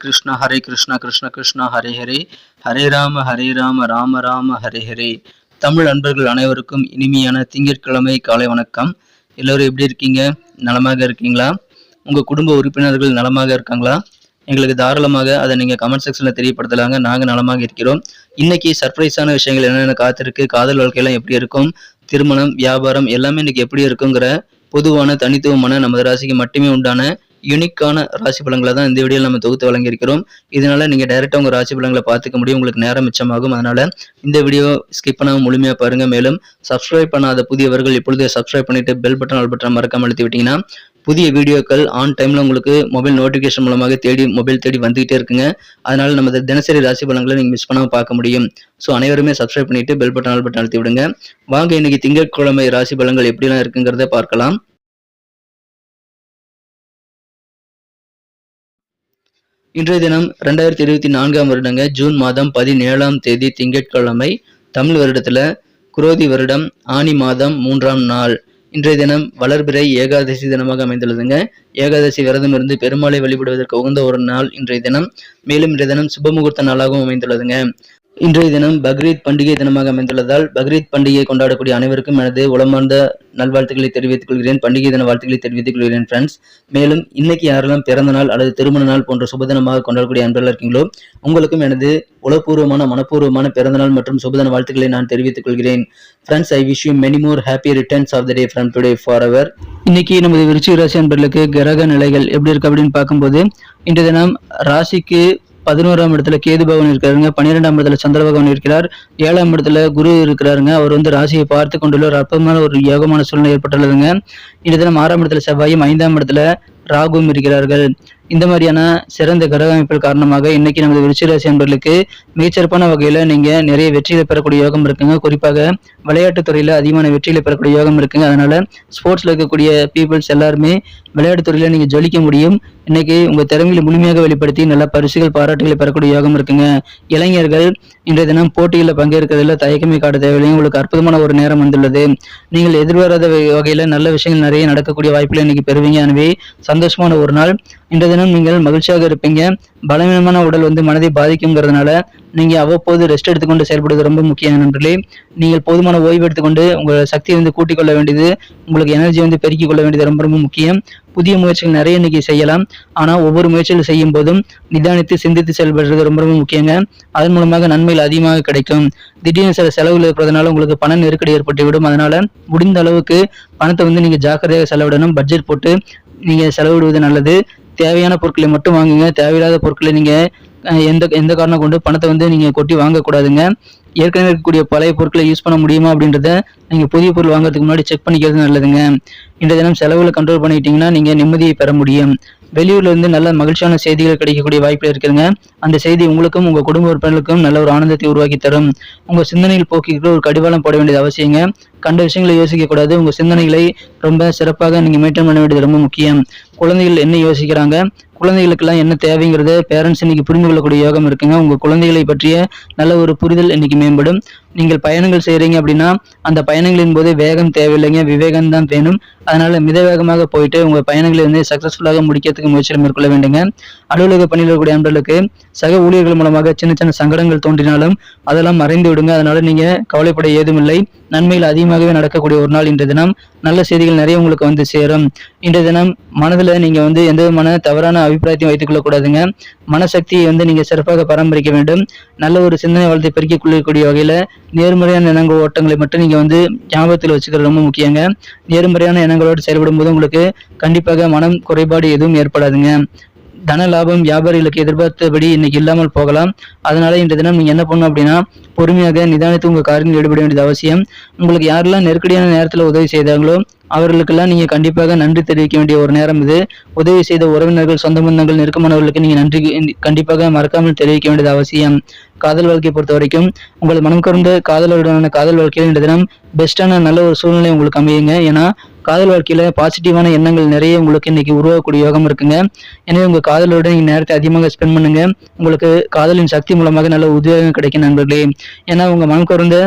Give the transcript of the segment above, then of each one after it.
கிருஷ்ணா ஹரே கிருஷ்ணா கிருஷ்ண கிருஷ்ணா ஹரே ஹரே ஹரே ராம ஹரே ராம ராம ராம ஹரே ஹரே தமிழ் அன்பர்கள் அனைவருக்கும் இனிமையான திங்கட்கிழமை காலை வணக்கம். எல்லோரும் எப்படி இருக்கீங்க? நலமாக இருக்கீங்களா? உங்கள் குடும்ப உறுப்பினர்கள் நலமாக இருக்காங்களா? எங்களுக்கு தாராளமாக அதை நீங்கள் கமெண்ட் செக்ஷனில் தெரியப்படுத்தலாங்க. நாங்கள் நலமாக இருக்கிறோம். இன்னைக்கு சர்ப்ரைஸான விஷயங்கள் என்னென்ன காத்திருக்கு? காதல் வாழ்க்கையெல்லாம் எப்படி இருக்கும்? திருமணம் வியாபாரம் எல்லாமே இன்னைக்கு எப்படி இருக்குங்கிற பொதுவான தனித்துவமான நமது ராசிக்கு மட்டுமே உண்டான யூனிக்கான ராசி பலன்களை தான் இந்த வீடியோவில் நம்ம தொகுத்து வழங்கியிருக்கிறோம். இதனால நீங்கள் டைரெக்டாக உங்கள் ராசி பலன்களை பார்த்துக்க முடியும். உங்களுக்கு நேரம் மிச்சமாகும். அதனால் இந்த வீடியோ ஸ்கிப் பண்ணாமல் முழுமையாக பாருங்கள் மேலும் சப்ஸ்கிரைப் பண்ணாத புதியவர்கள் இப்பொழுது சப்ஸ்கிரைப் பண்ணிவிட்டு பெல் பட்டன் ஆல் பட்டன் மறக்காமல் அழுத்தி விட்டீங்கன்னா புதிய வீடியோக்கள் ஆன் டைமில் உங்களுக்கு மொபைல் நோட்டிஃபிகேஷன் மூலமாக தேடி மொபைல் தேடி வந்துகிட்டே இருக்குங்க. அதனால் நம்ம தினசரி ராசி பலன்களை நீங்கள் மிஸ் பண்ணாமல் பார்க்க முடியும். ஸோ அனைவருமே சப்ஸ்கிரைப் பண்ணிவிட்டு பெல் பட்டன் ஆல் பட்டன் அழுத்தி விடுங்க. வாங்க இன்னைக்கு திங்கட்கிழமை ராசி பலன்கள் எப்படிலாம் இருக்குங்கிறத பார்க்கலாம். இன்றைய தினம் ரெண்டாயிரத்தி இருபத்தி நான்காம் வருடங்க ஜூன் மாதம் பதினேழாம் தேதி திங்கட்கிழமை தமிழ் வருடத்துல குரோதி வருடம் ஆனி மாதம் மூன்றாம் நாள். இன்றைய தினம் வளர்பிறை ஏகாதசி தினமாக அமைந்துள்ளதுங்க. ஏகாதசி விரதம் இருந்து பெருமாளை வழிபடுவதற்கு உகந்த ஒரு நாள் இன்றைய தினம். மேலும் இன்றைய தினம் சுபமுகூர்த்த நாளாகவும் அமைந்துள்ளதுங்க. இன்றைய தினம் பக்ரீத் பண்டிகை தினமாக அமைந்துள்ளதால் பக்ரீத் பண்டிகையை கொண்டாடக்கூடிய அனைவருக்கும் எனது உளமார்ந்த நல்வாழ்த்துக்களை தெரிவித்துக் கொள்கிறேன். பண்டிகை தின வாழ்த்துக்களை தெரிவித்துக் கொள்கிறேன் ஃப்ரெண்ட்ஸ் மேலும் இன்னைக்கு யாரெல்லாம் பிறந்த நாள் அல்லது திருமண நாள் போன்ற சுபதினமாக கொண்டாடக்கூடிய அன்பர்கள் இருக்கீங்களோ உங்களுக்கும் எனது உளப்பூர்வமான மனப்பூர்வமான பிறந்த நாள் மற்றும் சுபதின வாழ்த்துக்களை நான் தெரிவித்துக் கொள்கிறேன். Friends I wish you many more happy returns of the day from today for அவர் இன்னைக்கு நமது விருச்சிக ராசி அன்பர்களுக்கு கிரக நிலைகள் எப்படி இருக்கு அப்படின்னு பார்க்கும்போது இன்றைய தினம் ராசிக்கு பதினோராம் இடத்துல கேது பகவான் இருக்காருங்க பன்னிரெண்டாம் இடத்துல சந்திர பகவான் இருக்கிறார். ஏழாம் இடத்துல குரு இருக்கிறாருங்க அவர் வந்து ராசியை பார்த்து கொண்டுள்ள ஒரு அற்புதமான ஒரு யோகமான சூழ்நிலை ஏற்பட்டுள்ளதுங்க. இந்த தினம் ஆறாம் இடத்துல செவ்வாயும் ஐந்தாம் இடத்துல ராகுவும் இருக்கிறார்கள். இந்த மாதிரியான சிறந்த கிரக அமைப்புகள் காரணமாக இன்னைக்கு நமது விருச்சிராசி அன்பர்களுக்கு மிகச்சிறப்பான வகையில நீங்க நிறைய வெற்றிகளை பெறக்கூடிய யோகம் இருக்குங்க. குறிப்பாக விளையாட்டுத் துறையில அதிகமான வெற்றிகளை பெறக்கூடிய யோகம் இருக்குங்க. அதனால ஸ்போர்ட்ஸ்ல இருக்கக்கூடிய பீப்புள்ஸ் எல்லாருமே விளையாட்டுத் துறையில நீங்க ஜொலிக்க முடியும். இன்னைக்கு உங்க திறமைகளை முழுமையாக வெளிப்படுத்தி நல்ல பரிசுகள் பாராட்டுகளை பெறக்கூடிய யோகம் இருக்குங்க. இளைஞர்கள் இன்றைய தினம் போட்டிகளில் பங்கேற்கிறதுல தயக்கமே காட்ட தேவையில்லை. உங்களுக்கு அற்புதமான ஒரு நேரம் வந்துள்ளது. நீங்கள் எதிர்பாராத வகையில நல்ல விஷயங்கள் நிறைய நடக்கக்கூடிய வாய்ப்புகளை இன்னைக்கு பெறுவீங்க. எனவே சந்தோஷமான ஒரு நாள். இன்றைய தினம் நீங்கள் மகிழ்ச்சியாக இருப்பீங்க. பலவீனமான உடல் வந்து மனதை பாதிக்குங்கிறதுனால நீங்க அவ்வப்போது ரெஸ்ட் எடுத்துக்கொண்டு செயல்படுவது ரொம்ப முக்கியம் நண்பர்களே. நீங்கள் போதுமான ஓய்வு எடுத்துக்கொண்டு உங்கள் சக்தியை வந்து கூட்டிக் கொள்ள வேண்டியது உங்களுக்கு எனர்ஜி வந்து பெருக்கிக் கொள்ள வேண்டியது ரொம்ப ரொம்ப முக்கியம். புதிய முயற்சிகள் நிறைய இன்னைக்கு செய்யலாம். ஆனா ஒவ்வொரு முயற்சிகள் செய்யும் போதும் நிதானித்து சிந்தித்து செயல்படுறது ரொம்ப ரொம்ப முக்கியங்க. அதன் மூலமாக நன்மைகள் அதிகமாக கிடைக்கும். திடீர்னு சில செலவுகள் இருக்கிறதுனால உங்களுக்கு பண நெருக்கடி ஏற்பட்டு விடும். அதனால முடிந்த அளவுக்கு பணத்தை வந்து நீங்க ஜாக்கிரதையாக செலவிடணும். பட்ஜெட் போட்டு நீங்க செலவிடுவது நல்லது. தேவையான பொருட்களை மட்டும் வாங்குங்க. தேவையில்லாத பொருட்களை நீங்க எந்த எந்த காரணம் கொண்டு பணத்தை வந்து நீங்க கொட்டி வாங்கக்கூடாதுங்க. ஏற்கனவே இருக்கக்கூடிய பழைய பொருட்களை யூஸ் பண்ண முடியுமா அப்படின்றத நீங்க புதிய பொருள் வாங்குறதுக்கு முன்னாடி செக் பண்ணிக்கிறது நல்லதுங்க. இன்றைய தினம் செலவுகளை கண்ட்ரோல் பண்ணிட்டீங்கன்னா நீங்கள் நிம்மதியை பெற முடியும். வெளியூர்ல இருந்து நல்ல மகிழ்ச்சியான செய்திகள் கிடைக்கக்கூடிய வாய்ப்பு இருக்குதுங்க. அந்த செய்தி உங்களுக்கும் உங்கள் குடும்ப உறுப்பினர்களுக்கும் நல்ல ஒரு ஆனந்தத்தை உருவாக்கி தரும். உங்கள் சிந்தனையில் போக்கிக்கிட்டு ஒரு கடிவாளம் போட வேண்டியது அவசியங்க. கண்ட விஷயங்களை யோசிக்கக்கூடாது உங்கள் சிந்தனைகளை ரொம்ப சிறப்பாக நீங்கள் மெயின்டைன் பண்ண வேண்டியது ரொம்ப முக்கியம். குழந்தைகள் என்ன யோசிக்கிறாங்க? குழந்தைகளுக்கெல்லாம் என்ன தேவைங்கிறத பேரண்ட்ஸ் இன்னைக்கு புரிந்து கொள்ளக்கூடிய யோகம் இருக்குங்க. உங்கள் குழந்தைகளை பற்றிய நல்ல ஒரு புரிதல் இன்னைக்கு மேம்படும். நீங்கள் பயணங்கள் செய்கிறீங்க அப்படின்னா அந்த பயணங்களின் போது வேகம் தேவையில்லைங்க. விவேகம் தான் வேணும். அதனால மித வேகமாக போயிட்டு உங்க பயணங்களை வந்து சக்சஸ்ஃபுல்லாக முடிக்கிறதுக்கு முயற்சிகள் மேற்கொள்ள வேண்டுங்க. அலுவலக பணியில் இருக்கக்கூடிய அன்பர்களுக்கு சக ஊழியர்கள் மூலமாக சின்ன சின்ன சங்கடங்கள் தோன்றினாலும் அதெல்லாம் மறைந்து விடுங்க. அதனால நீங்க கவலைப்பட ஏதுமில்லை. நன்மையில் அதிகமாகவே நடக்கக்கூடிய ஒரு நாள் இன்றைய தினம். நல்ல செய்திகள் நிறைய உங்களுக்கு வந்து சேரும். இன்றைய தினம் மனதில் நீங்க வந்து எந்த விதமான தவறான அபிப்பிராயத்தையும் வைத்துக் கொள்ளக்கூடாதுங்க. மனசக்தியை வந்து நீங்க சிறப்பாக பராமரிக்க வேண்டும். நல்ல ஒரு சிந்தனை வளத்தை பெருக்கிக் கொள்ளக்கூடிய வகையில் நேர்மறையான எண்ணங்கள் ஓட்டங்களை மட்டும் நீங்க வந்து ஞாபகத்தில் வச்சுக்கிறது ரொம்ப முக்கியங்க. நேர்மறையான எண்ணங்களோடு செயல்படும் போது உங்களுக்கு கண்டிப்பாக மனம் குறைபாடு எதுவும் ஏற்படாதுங்க. தன லாபம் வியாபாரிகளுக்கு எதிர்பார்த்தபடி இன்னைக்கு இல்லாமல் போகலாம். அதனால இந்த தினம் நீங்க என்ன பண்ணணும் அப்படின்னா பொறுமையாக நிதானித்து உங்க காரியங்கள் ஈடுபட வேண்டியது அவசியம். உங்களுக்கு யாரெல்லாம் நெருக்கடியான நேரத்தில் உதவி செய்தாங்களோ அவர்களுக்கெல்லாம் நீங்க கண்டிப்பாக நன்றி தெரிவிக்க வேண்டிய ஒரு நேரம் இது. உதவி செய்த உறவினர்கள் சொந்த பந்தங்கள் நெருக்கமானவர்களுக்கு நீங்க நன்றி கண்டிப்பாக மறக்காமல் தெரிவிக்க வேண்டியது அவசியம். காதல் வாழ்க்கையை பொறுத்த வரைக்கும் உங்கள் மனம் கருந்த காதலருடனான காதல் வாழ்க்கையில் இந்த தினம் பெஸ்டான நல்ல ஒரு சூழ்நிலை உங்களுக்கு அமையுங்க. ஏன்னா காதல் வாழ்க்கையில பாசிட்டிவான எண்ணங்கள் நிறைய உங்களுக்கு இன்னைக்கு உருவாக்கக்கூடிய யோகம் இருக்குங்க. எனவே உங்க காதலோட நீங்க நேரத்தை அதிகமாக ஸ்பெண்ட் பண்ணுங்க. உங்களுக்கு காதலின் சக்தி மூலமாக நல்ல உத்வேகம் கிடைக்கும் நண்பர்களே. ஏன்னா உங்க மனம் குறைந்த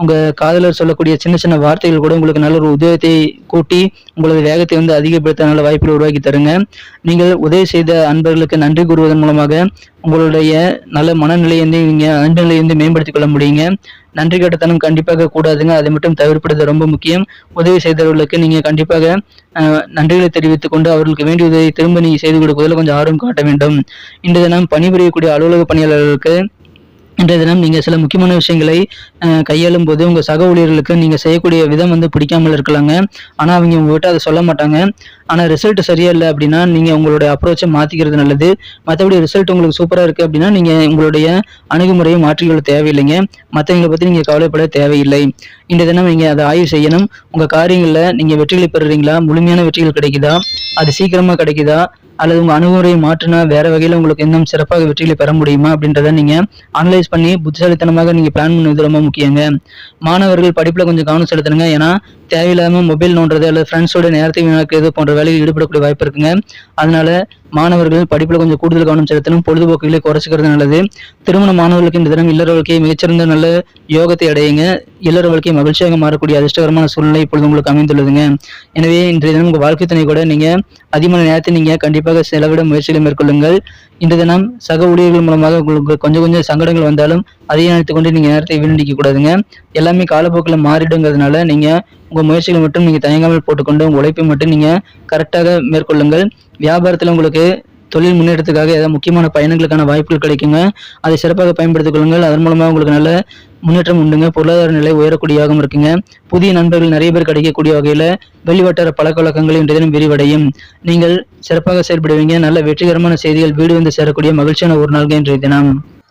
உங்கள் காதலர் சொல்லக்கூடிய சின்ன சின்ன வார்த்தைகள் கூட உங்களுக்கு நல்ல ஒரு உதயத்தை கூட்டி உங்களது வேகத்தை வந்து அதிகப்படுத்த நல்ல வாய்ப்புகளை உருவாக்கி தருங்க. நீங்கள் உதவி செய்த அன்பர்களுக்கு நன்றி கூறுவதன் மூலமாக உங்களுடைய நல்ல மனநிலையை வந்து நீங்கள் அன்பநிலையை வந்து மேம்படுத்திக் கொள்ள முடியுங்க. நன்றி கட்டத்தனம் கண்டிப்பாக கூடாதுங்க. அதை மட்டும் தவிர்ப்பது ரொம்ப முக்கியம். உதவி செய்தவர்களுக்கு நீங்கள் கண்டிப்பாக நன்றிகளை தெரிவித்துக் கொண்டு அவர்களுக்கு வேண்டிய உதவியை திரும்ப நீங்கள் செய்து கொடுப்பதில் கொஞ்சம் ஆர்வம் காட்ட வேண்டும். இன்று தினம் பணிபுரியக்கூடிய அலுவலக பணியாளர்களுக்கு இன்றைய தினம் நீங்கள் சில முக்கியமான விஷயங்களை கையாளும் போது உங்கள் சக ஊழியர்களுக்கு நீங்கள் செய்யக்கூடிய விதம் வந்து பிடிக்காமல் இருக்கலாங்க. ஆனால் அவங்க உங்ககிட்ட அதை சொல்ல மாட்டாங்க. ஆனால் ரிசல்ட் சரியா இல்லை அப்படின்னா நீங்கள் உங்களுடைய அப்ரோச்சை மாற்றிக்கிறது நல்லது. மற்றபடி ரிசல்ட் உங்களுக்கு சூப்பராக இருக்குது அப்படின்னா நீங்கள் உங்களுடைய அணுகுமுறையை மாற்றிக்கொள்ள தேவையில்லைங்க. மற்றவங்களை பற்றி நீங்கள் கவலைப்பட தேவையில்லை. இந்த தினம் நீங்கள் அதை ஆய்வு செய்யணும். உங்கள் காரியங்களில் நீங்கள் வெற்றிகளை பெறுறீங்களா? முழுமையான வெற்றிகள் கிடைக்குதா? அது சீக்கிரமாக கிடைக்குதா? அல்லது உங்கள் அணுகுமுறையை மாற்றினா வேற வகையில் உங்களுக்கு இன்னும் சிறப்பாக வெற்றிகளை பெற முடியுமா? அப்படின்றத நீங்கள் அனலைஸ் பண்ணி புத்திசாலித்தனமாக நீங்கள் பிளான் பண்ணுவது ரொம்ப முக்கியங்க. மாணவர்கள் படிப்பில் கொஞ்சம் கவனம் செலுத்தணுங்க. ஏன்னா தேவையில்லாமல் மொபைல் நோண்டுறது அல்லது ஃப்ரெண்ட்ஸோட நேரத்தை வீணாக்குறது போன்ற வேலையில் ஈடுபடக்கூடிய வாய்ப்பு இருக்குங்க. அதனால மாணவர்கள் படிப்பில் கொஞ்சம் கூடுதல் கவனம் செலுத்தணும் பொழுதுபோக்குகளை குறைச்சிக்கிறது நல்லது. திருமண மாணவர்களுக்கு இந்த தினம் இல்லற வாழ்க்கையை மிகச்சிறந்த நல்ல யோகத்தை அடையுங்க. இல்லற வாழ்க்கையை மகிழ்ச்சியாக மாறக்கூடிய அதிர்ஷ்டகரமான சூழ்நிலை இப்பொழுது உங்களுக்கு அமைந்துள்ளதுங்க. எனவே இன்றைய தினம் உங்கள் வாழ்க்கை துணை கூட நீங்கள் அதிகமான நேரத்தை நீங்கள் கண்டிப்பாக செலவிட முயற்சிகளை மேற்கொள்ளுங்கள். இன்றைய தினம் சக ஊழியர்கள் மூலமாக உங்களுக்கு கொஞ்சம் கொஞ்சம் சங்கடங்கள் வந்தாலும் அதை நினைத்து கொண்டு நீங்கள் நேரத்தை வீணடிக்க கூடாதுங்க. எல்லாமே காலப்போக்கில் மாறிடுங்கிறதுனால நீங்கள் உங்கள் முயற்சிகளை மட்டும் நீங்கள் தயங்காமல் போட்டுக்கொண்டு உங்கள் உழைப்பை மட்டும் நீங்கள் கரெக்டாக மேற்கொள்ளுங்கள். வியாபாரத்தில் உங்களுக்கு தொழில் முன்னேற்றத்துக்காக ஏதாவது முக்கியமான பயணங்களுக்கான வாய்ப்புகள் கிடைக்குங்க. அதை சிறப்பாக பயன்படுத்திக் கொள்ளுங்கள். அதன் மூலமாக உங்களுக்கு நல்ல முன்னேற்றம் உண்டுங்க. பொருளாதார நிலை உயரக்கூடியதாகவும் இருக்குங்க. புதிய நண்பர்கள் நிறைய பேர் கிடைக்கக்கூடிய வகையில் வெளிவட்டார பழக்க வழக்கங்கள் இன்றைய தினம் விரிவடையும். நீங்கள் சிறப்பாக செயல்படுவீங்க. நல்ல வெற்றிகரமான செய்திகள் வீடு வந்து சேரக்கூடிய மகிழ்ச்சியான ஒரு நாள்கள் இன்றைய தினம்.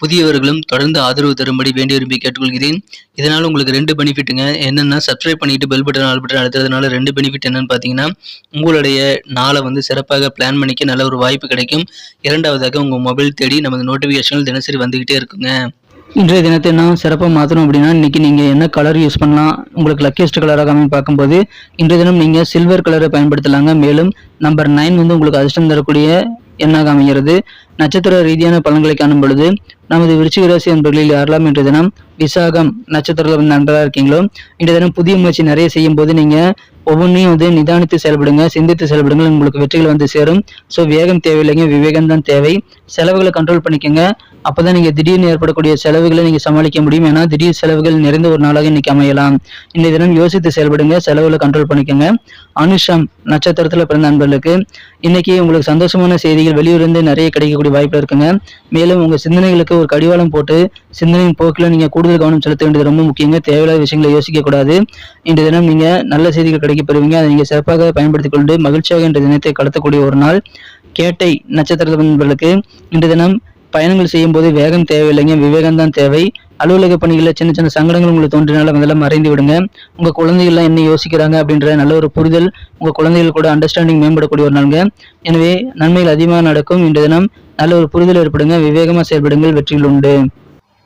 புதியவர்களும் தொடர்ந்து ஆதரவு தரும்படி வேண்டி விரும்பி கேட்டுக்கொள்கிறேன். இதனால் உங்களுக்கு ரெண்டு பெனிஃபிட்டுங்க. என்னென்னா சப்ஸ்கிரைப் பண்ணிட்டு பெல் பட்டன் ஆல் பட்டன் அழுத்துறதுனால ரெண்டு பெனிஃபிட் என்னன்னு பார்த்தீங்கன்னா உங்களுடைய நாளை வந்து சிறப்பாக பிளான் பண்ணிக்க நல்ல ஒரு வாய்ப்பு கிடைக்கும். இரண்டாவதாக உங்கள் மொபைல் தேடி நமது நோட்டிஃபிகேஷன்கள் தினசரி வந்துக்கிட்டே இருக்குங்க. இன்றைய தினத்தை என்ன சிறப்பாக மாற்றணும் அப்படின்னா இன்றைக்கி நீங்கள் என்ன கலர் யூஸ் பண்ணலாம் உங்களுக்கு லக்கியஸ்ட் கலராக அமைன்னு பார்க்கும்போது இன்றைய தினம் நீங்கள் சில்வர் கலரை பயன்படுத்தலாங்க. மேலும் நம்பர் நைன் வந்து உங்களுக்கு அதிர்ஷ்டம் தரக்கூடிய எண்ணாக அமைகிறது? நட்சத்திர ரீதியான பலன்களை காணும் பொழுது நமது விருச்சிக ராசி என்பர்களில் யாரெல்லாம் இன்றைய தினம் விசாகம் நட்சத்திரத்தில் வந்து நன்றாக இருக்கீங்களோ இன்றைய தினம் புதிய முயற்சி நிறைய செய்யும் போது நீங்கள் ஒவ்வொன்றையும் வந்து நிதானித்து செயல்படுங்க சிந்தித்து செயல்படுங்க உங்களுக்கு வெற்றிகள் வந்து சேரும். ஸோ வேகம் தேவையில்லைங்க விவேகம் தான் தேவை. செலவுகளை கண்ட்ரோல் பண்ணிக்கோங்க. அப்பதான் நீங்க திடீர்னு ஏற்படக்கூடிய செலவுகளை நீங்க சமாளிக்க முடியும். ஏன்னா திடீர் செலவுகள் நிறைந்த ஒரு நாளாக இன்னைக்கு அமையலாம். இன்றைய தினம் யோசித்து செயல்படுங்க செலவுகளை கண்ட்ரோல் பண்ணிக்கோங்க. அனுஷம் நட்சத்திரத்துல பிறந்த நண்பர்களுக்கு இன்னைக்கு உங்களுக்கு சந்தோஷமான செய்திகள் வெளியூர்ந்து நிறைய கிடைக்கக்கூடிய வாய்ப்பு இருக்குங்க. மேலும் உங்க சிந்தனைகளுக்கு ஒரு கடிவாளம் போட்டு சிந்தனையின் போக்கில் நீங்க கூடுதல் கவனம் செலுத்த வேண்டியது ரொம்ப முக்கியங்க. தேவையில்லாத விஷயங்களை யோசிக்க கூடாது. இன்றைய தினம் நீங்க நல்ல செய்திகள் கிடைக்கப்பெறுவீங்க அதை நீங்க சிறப்பாக பயன்படுத்திக் கொண்டு மகிழ்ச்சியாக இன்றைய தினத்தை கடத்தக்கூடிய ஒரு நாள். கேட்டை நட்சத்திர நண்பர்களுக்கு இன்றைய தினம் பயணங்கள் செய்யும் போது வேகம் தேவையில்லைங்க விவேகம் தான் தேவை. அலுவலக பணிகளில் சின்ன சின்ன சங்கடங்கள் உங்களுக்கு தோன்றினாலும் அதெல்லாம் மறைந்து விடுங்க. உங்கள் குழந்தைகள்லாம் என்ன யோசிக்கிறாங்க அப்படின்ற நல்ல ஒரு புரிதல் உங்கள் குழந்தைகள் கூட அண்டர்ஸ்டாண்டிங் மேம்படக்கூடிய ஒரு நாளுங்க. எனவே நன்மைகள் அதிகமாக நடக்கும். இன்றைய தினம் நல்ல ஒரு புரிதல் ஏற்படுங்க விவேகமாக செயல்படுங்கள் வெற்றிகள் உண்டு.